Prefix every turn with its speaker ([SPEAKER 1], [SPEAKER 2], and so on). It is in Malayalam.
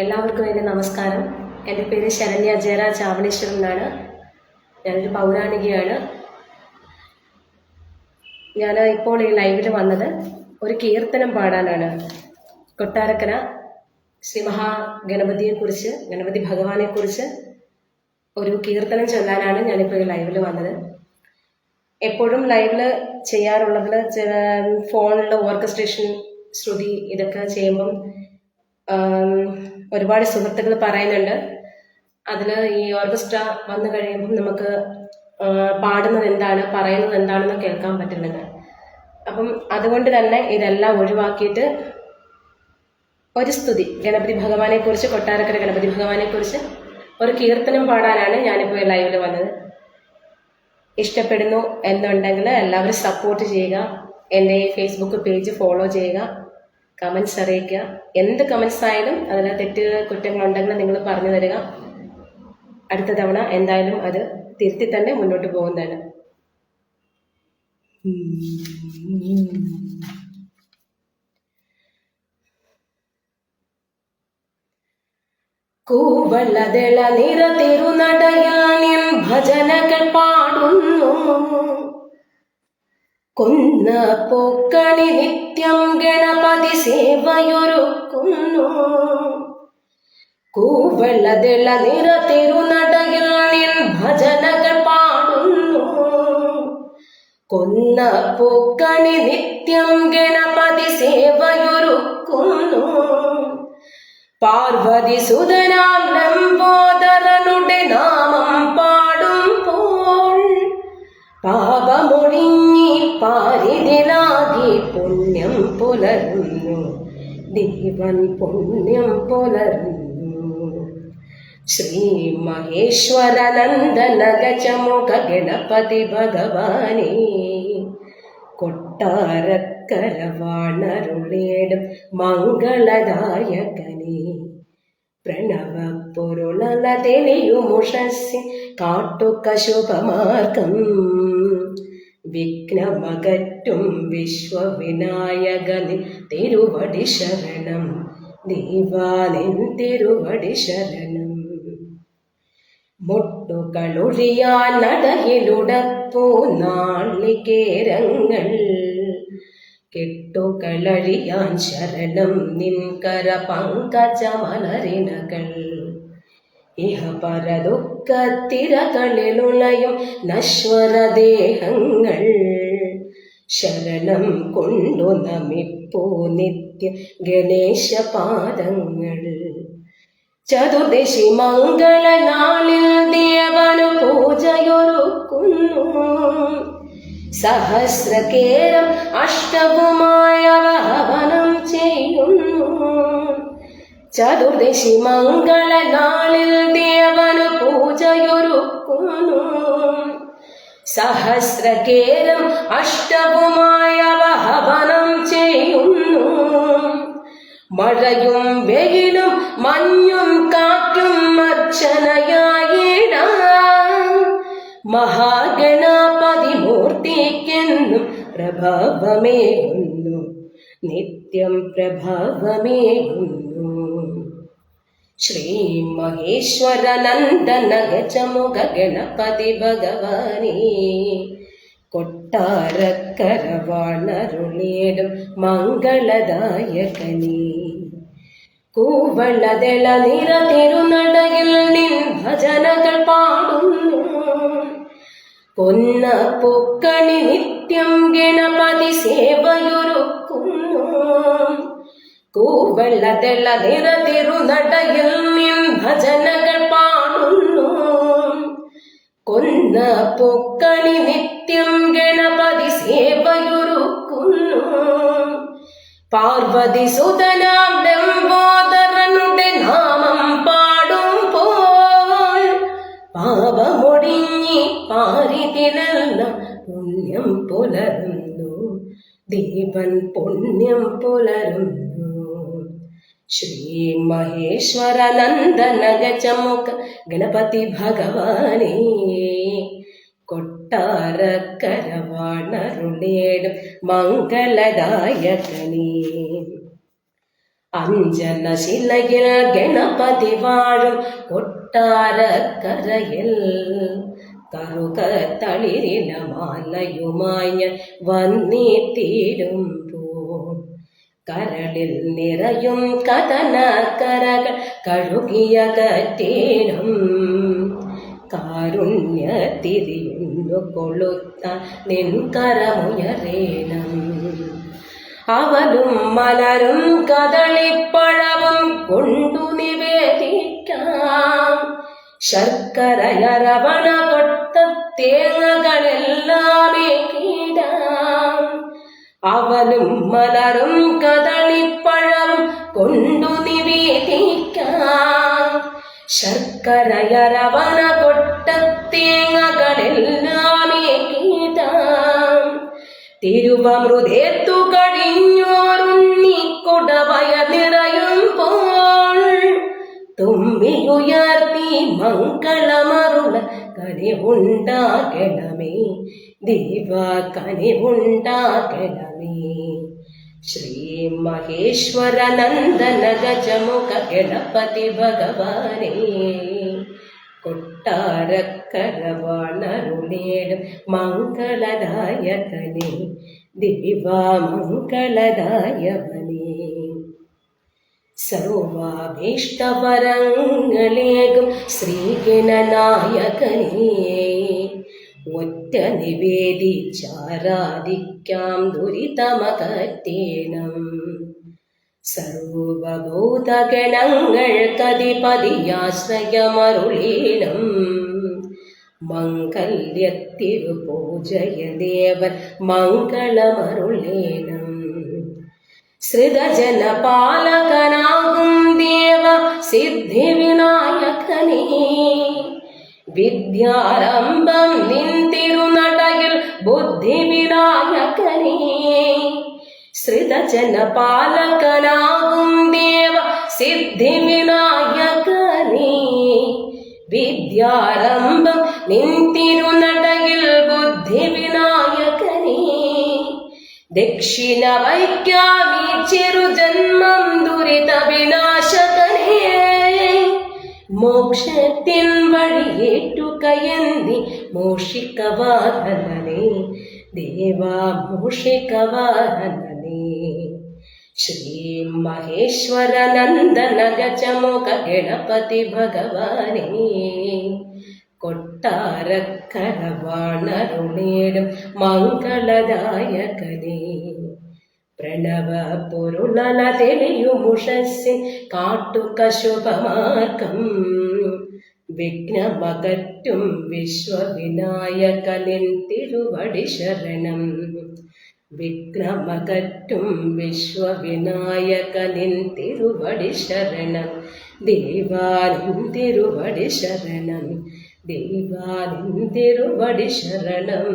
[SPEAKER 1] എല്ലാവർക്കും എന്റെ നമസ്കാരം. എന്റെ പേര് ശരണ്യ ജയരാജ് ആവണേശ്വരൻ എന്നാണ്. ഞാനൊരു പൗരാണികയാണ്. ഞാൻ ഇപ്പോൾ ഈ ലൈവിൽ വന്നത് ഒരു കീർത്തനം പാടാനാണ്. കൊട്ടാരക്കര ശ്രീ മഹാഗണപതിയെക്കുറിച്ച് ഗണപതി ഭഗവാനെക്കുറിച്ച് ഒരു കീർത്തനം ചൊല്ലാനാണ് ഞാനിപ്പോൾ ഈ ലൈവിൽ വന്നത്. എപ്പോഴും ലൈവിൽ ചെയ്യാറുള്ളതിൽ ചില ഫോണിൽ ഓർക്കസ്ട്രേഷൻ ശ്രുതി ഇതൊക്കെ ചെയ്യുമ്പം ഒരുപാട് സുഹൃത്തുക്കൾ പറയുന്നുണ്ട്. അതിൽ ഈ ഓർക്കസ്ട്ര വന്നു കഴിയുമ്പോൾ നമുക്ക് പാടുന്നത് എന്താണ് പറയുന്നത് എന്താണെന്ന് കേൾക്കാൻ പറ്റുന്നത് അപ്പം അതുകൊണ്ട് തന്നെ ഇതെല്ലാം ഒഴിവാക്കിയിട്ട് ഒരു സ്തുതി. ഗണപതി ഭഗവാനെ കുറിച്ച് കൊട്ടാരക്കര ഗണപതി ഭഗവാനെ കുറിച്ച് ഒരു കീർത്തനം പാടാനാണ് ഞാനിപ്പോൾ ലൈവിൽ വന്നത്. ഇഷ്ടപ്പെടുന്നു എന്നുണ്ടെങ്കിൽ എല്ലാവരും സപ്പോർട്ട് ചെയ്യുക. എന്റെ ഫേസ്ബുക്ക് പേജ് ഫോളോ ചെയ്യുക. കമൻസ് അറിയിക്കുക. എന്ത് കമൻസ് ആയാലും അതിൽ തെറ്റ് കുറ്റങ്ങളുണ്ടെങ്കിൽ നിങ്ങൾ പറഞ്ഞു തരിക. അടുത്ത തവണ എന്തായാലും അത് തിരുത്തി തന്നെ മുന്നോട്ട് പോകുന്നതാണ്. കൂവളതള നിറ തിരുനടയാൻ ഭജനകൾ പാടുന്നു. കൊന്ന പൊക്കണി നിത്യം ഗണപതി സേവയൊരുക്കുന്നു. കൂവളതള നിറ തിരുനടയാനിൻ ഭജനകൾ പാടുന്നു. കൊന്ന പൊക്കണി നിത്യം ഗണപതി സേവയൊരുക്കുന്നു. പാർവതി സുതനാം നമ്പോദരനുടെ നാമം പാടുമ്പോൾ പാപമൊഴിഞ്ഞി ദീപൻ പുണ്യം പുലരുന്നു ശ്രീ മഹേശ്വരനന്ദന ഗജമുഖ ഗണപതി ഭഗവാനേ കൊട്ടാരക്കരവാണരുളേടും മംഗളദായകനേ പ്രണവ പൊരുളല തെളിയുമുഷസ്സി കാട്ടുക ശുഭമാർഗം വിഘ്നമകറ്റും വിശ്വവിനായകനി തിരുവടി ശരണം. ദീവാനിൻ തിരുവടി ശരണം. മുട്ടുകളൊഴിയാൻ നടയിലുടപ്പോ നാളികേരങ്ങൾ. കെട്ടുകളഴിയാൻ ശരണം നിൻകര പങ്കജമലരിണകൾ. ഇഹ പരദുഃഖത്തിരകളിലുളയും നശ്വരദേഹങ്ങൾ. ശരണം കൊണ്ടു നമിപ്പോ നിത്യ ഗണേശപാദങ്ങൾ. ചതുർദശി മംഗളനാളിൽ ദേവനു പൂജയൊരുക്കുന്നു. സഹസ്രകേരം അഷ്ടവുമായ വഹനം ചെയ്യുന്നു. ചതുർദശി മംഗള നാളിൽ ദേവനു പൂജയൊരുക്കുന്നു. സഹസ്രകേരം അഷ്ടവുമായ ഹവനം ചെയ്യുന്നു. മഴയും വെയിലും മഞ്ഞും കാറ്റും അർച്ചനയായിടാം. മഹാഗണപതി മൂർത്തിക്കെന്നും പ്രഭാവമേകുന്നു. നിത്യം പ്രഭാവമേകുന്നു. ശ്രീ മഹേശ്വരനന്ദന ഗജമുഖ ഗണപതി ഭഗവാനേ കൊട്ടാരക്കരവാണരുളേടും മംഗളദായകനേ. കൂവളതള നിറ തിരുനടയിൽ നിൻ ഭജനകൾ പാടുന്നു. പൊന്ന പൊക്കണി നിത്യം ഗണപതി സേവയൊരുക്കുന്നു. കൂവളതള നിറ തിരുനടയിൽ നിൻ ഭജനകൾ പാടുന്നു. കൊന്ന പൊക്കണി നിത്യം ഗണപതി സേവയൊരുക്കുന്നു. പാർവതി സുതനാം ലംബോദരനുടെ നാമം പാടുമ്പോൾ പാപമൊടിഞ്ഞി പാരിതിലെല്ലാം പുണ്യം പുലരുന്നു. ദീപൻ പുണ്യം പുലരുന്നു. ശ്രീ മഹേശ്വരനന്ദന ഗജമുഖ ഗണപതി ഭഗവാനേ. കൊട്ടാരക്കരവാണരുളേടും മംഗളദായകനേ. അഞ്ജന ശിലയിൽ ഗണപതി വാഴും കൊട്ടാരക്കരയിൽ. കറുക തളിരില മാലയുമായി കരളിൽ നിറയും കഥന കരകൾ കഴുകിയ കറ്റേനും കാരുണ്യ തിരിയുന്നു കൊളുത്ത നിൻകരമുയരേണം അവനും മലരും കദളിപ്പഴവും കൊണ്ടു നിവേദിക്കാം. ശർക്കരയരവണ കൊട്ട തേങ്ങകളെല്ലാം അവലും മലരും കദളിപ്പഴം കൊണ്ടു നിവേദിക്കാം. ശർക്കരയരവണ കൊട്ടത്തേങ്ങകളെല്ലാമേ കീടാം തിരുവമൃതേത്തു കഴിഞ്ഞോരുണ്ണി കൊടവയ നിറയുമ്പോൾ തുമ്മിയുയർത്തി മംഗളമരുള കനിവുണ്ടാകണമേ ദൈവ കനിവുണ്ടാകണമേ ശ്രീ മഹേശ്വര നന്ദന ഗജമുഖ ഗണപതി ഭഗവാനേ. കൊട്ടാരക്കരവാണരുളേടും മംഗളദായകനെ. ദിവമംഗളദായവനേ സർവാഭീഷ്ടപരങ്ങളേകും ശ്രീഗണനായകനേ ഒറ്റ നിവേദിച്ചാരാധിക്കാം ദുരിതമകത്തേണം സർവഭൂതഗണങ്ങൾക്കതിപതിയാശ്രയമരുളീണം ദേവൻ മംഗളമരുളേണം. ശ്രിതജനപാലകനാകും ദേവ സിദ്ധി വിനായകനേ വിദ്യാരംഭം നിന്തിരുനടയിൽ ബുദ്ധിവിനായകനേ. ശ്രിതജനപാലകനാകും ദേവ സിദ്ധി വിനായകനേ വിദ്യാരംഭം നിന്തിരുനടയിൽ ബുദ്ധിവിനായകനേ ദക്ഷിണ വൈക്കാമി ചെറുജന്മം ദുരിത വിനാശകനേ മോക്ഷത്തിൻ വഴിയേറ്റുകയന്തി മോഷിക്കവാഹനേ ദേവാ മോഷിക്കവാഹനേ ശ്രീ മഹേശ്വര നന്ദന ഗജമുഖ ഗണപതി ഭഗവാനേ. കൊട്ടാരക്കരവാണരുളേടും മംഗളദായകനേ. പ്രണവ പൊരുളന തെളിയുമുഷസ്സിൻ കാട്ടുക ശുഭമാർഗം വിഘ്നമകറ്റും വിശ്വവിനായകനിൻ തിരുവടി ശരണം വിഘ്നമകറ്റും വിശ്വവിനായകനിൻ തിരുവടി ശരണം ദേവാനിൻ തിരുവടി ശരണം ദേവാനിൻ തിരുവടി ശരണം